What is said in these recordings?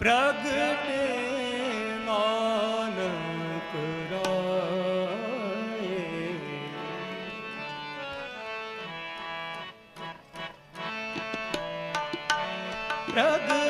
ਪ੍ਰਗਟੇ ਨਾਨਕ ਰਾਏ। ਪ੍ਰਗਟੇ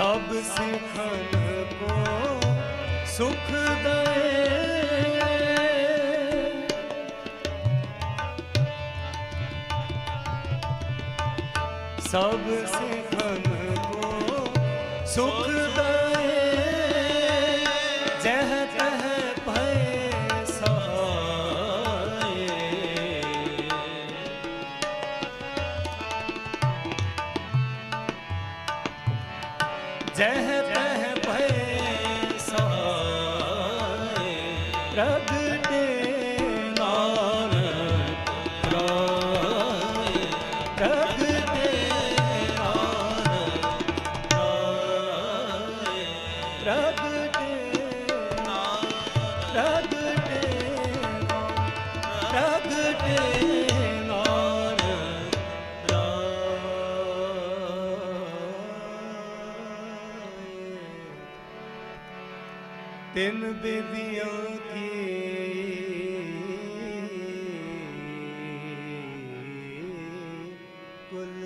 ਸਭ ਸਿਖਨ ਕੋ ਸੁਖ ਦਏ। ਸਭ ਸਿਖਨ ਕੋ ਸੁਖ ਦਏ। ਜਹ ਤਹ ਜਹ ਤਹ ਭੈ ਸਹਾਏ ਪ੍ਰਗਟੇ ਨਾਨਕ ਰਾਏ ਪ੍ਰਗਟੇ ਨਾਨਕ ਰਾਏ ਪ੍ਰਗਟੇ ਨਾਨਕ ਪ੍ਰਗਟੇ ਪ੍ਰਗਟੇ ਤਿੰਨ ਬੇਦੀਆਂ ਕੀ? ਕੁਲ